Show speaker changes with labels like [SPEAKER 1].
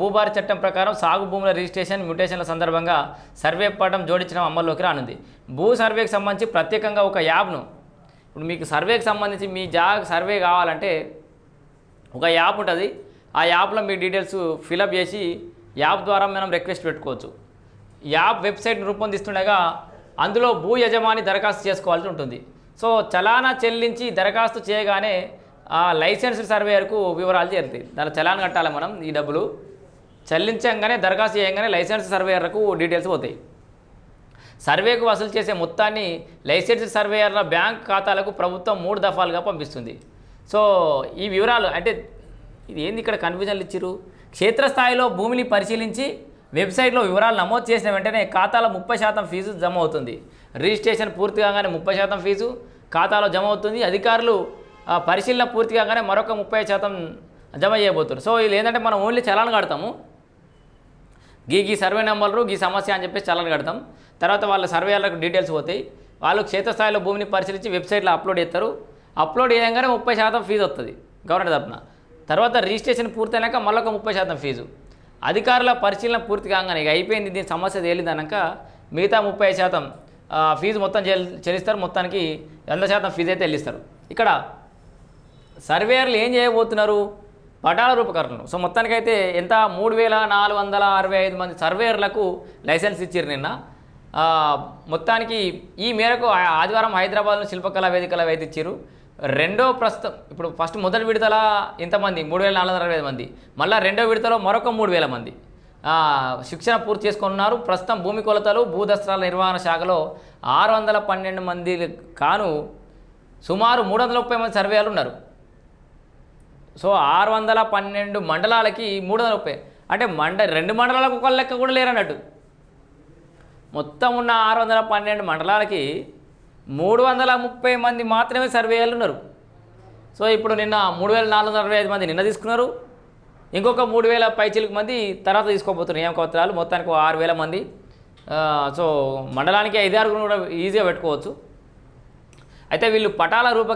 [SPEAKER 1] భూభార చట్టం ప్రకారం సాగు భూముల రిజిస్ట్రేషన్ మ్యూటేషన్ల సందర్భంగా సర్వే పటం జోడించడం అమల్లోకి రానుంది. భూ సర్వేకి సంబంధించి ప్రత్యేకంగా ఒక యాప్ను ఇప్పుడు మీకు సర్వేకి సంబంధించి మీ జాగ్ సర్వే కావాలంటే ఒక యాప్ ఉంటుంది. ఆ యాప్లో మీ డీటెయిల్స్ ఫిలప్ చేసి యాప్ ద్వారా మనం రిక్వెస్ట్ పెట్టుకోవచ్చు. యాప్ వెబ్సైట్ రూపొందిస్తుండగా అందులో భూ యజమాని దరఖాస్తు చేసుకోవాల్సి ఉంటుంది. సో చలానా చెల్లించి దరఖాస్తు చేయగానే ఆ లైసెన్స్ సర్వేయర్కు వివరాలు చేరుతాయి. దాని చలాన్ కట్టాలి మనం ఈ డబ్బులు? చెల్లించగానే దరఖాస్తు చేయగానే లైసెన్స్ సర్వేయర్లకు డీటెయిల్స్ పోతాయి. సర్వేకు వసూలు చేసే మొత్తాన్ని లైసెన్స్ సర్వేయర్ల బ్యాంక్ ఖాతాలకు ప్రభుత్వం మూడు దఫాలుగా పంపిస్తుంది. సో ఈ వివరాలు అంటే ఇది ఏంది ఇక్కడ కన్ఫ్యూజన్లు ఇచ్చిర్రు? క్షేత్రస్థాయిలో భూమిని పరిశీలించి వెబ్సైట్లో వివరాలు నమోదు చేసిన వెంటనే ఖాతాలో ముప్పై శాతం ఫీజు జమ అవుతుంది. రిజిస్ట్రేషన్ పూర్తి కాగానే ముప్పై శాతం ఫీజు ఖాతాలో జమ అవుతుంది. అధికారులు పరిశీలన పూర్తి కాగానే మరొక ముప్పై శాతం జమ చేయబోతున్నారు. సో ఇది ఏంటంటే మనం ఓన్లీ చలాన్ కడతాము. గీ గీ సర్వే నెంబర్లు గీ సమస్య అని చెప్పేసి చలాన్ కడతాం. తర్వాత వాళ్ళ సర్వేలకు డీటెయిల్స్ పోతాయి. వాళ్ళు క్షేత్రస్థాయిలో భూమిని పరిశీలించి వెబ్సైట్లో అప్లోడ్ చేస్తారు. అప్లోడ్ చేయగానే ముప్పై శాతం ఫీజు వస్తుంది గవర్నమెంట్ తరపున. తర్వాత రిజిస్ట్రేషన్ పూర్తయినాక మళ్ళొక ముప్పై శాతం ఫీజు అధికారుల పరిశీలన పూర్తి కాగానే ఇక అయిపోయింది దీని సమస్య తేలిందనక మిగతా ముప్పై శాతం ఫీజు మొత్తం చెల్లిస్తారు. మొత్తానికి వంద శాతం ఫీజు అయితే చెల్లిస్తారు. ఇక్కడ సర్వేయర్లు ఏం చేయబోతున్నారు? పటాల రూపకరణలు. సో మొత్తానికైతే ఎంత? మూడు వేల నాలుగు వందల అరవై ఐదు మంది సర్వేయర్లకు లైసెన్స్ ఇచ్చారు నిన్న. మొత్తానికి ఈ మేరకు ఆదివారం హైదరాబాద్లో శిల్పకళా వేదికల వేది ఇచ్చారు రెండో ప్రస్తుతం ఇప్పుడు ఫస్ట్ మొదటి విడతల ఇంతమంది? మూడు వేల నాలుగు వందల అరవై ఐదు మంది. మళ్ళీ రెండో విడతలో మరొక మూడు వేల మంది. శిక్షణ పూర్తి చేసుకున్నారు ప్రస్తుతం భూమి కొలతలు భూదస్త్రాల నిర్వహణ శాఖలో ఆరు వందల పన్నెండు మంది కాను సుమారు మూడు వందల ముప్పై మంది సర్వేలు ఉన్నారు. సో ఆరు వందల పన్నెండు మండలాలకి మూడు వందల ముప్పై అంటే మండ రెండు మండలాలకు ఒక లెక్క కూడా లేరన్నట్టు. మొత్తం ఉన్న ఆరు వందల పన్నెండు మండలాలకి మూడు వందల ముప్పై మంది మాత్రమే సర్వేయర్లు ఉన్నారు. సో ఇప్పుడు నిన్న మూడు వేల నాలుగు వందల అరవై ఐదు మంది నిన్న తీసుకున్నారు. ఇంకొక మూడు వేల పైచిలకు మంది తర్వాత తీసుకోబోతున్నారు నియామకపత్రాలు. మొత్తానికి ఆరు వేల మంది. సో మండలానికి ఐదు కూడా ఈజీగా పెట్టుకోవచ్చు. అయితే వీళ్ళు పటాల రూప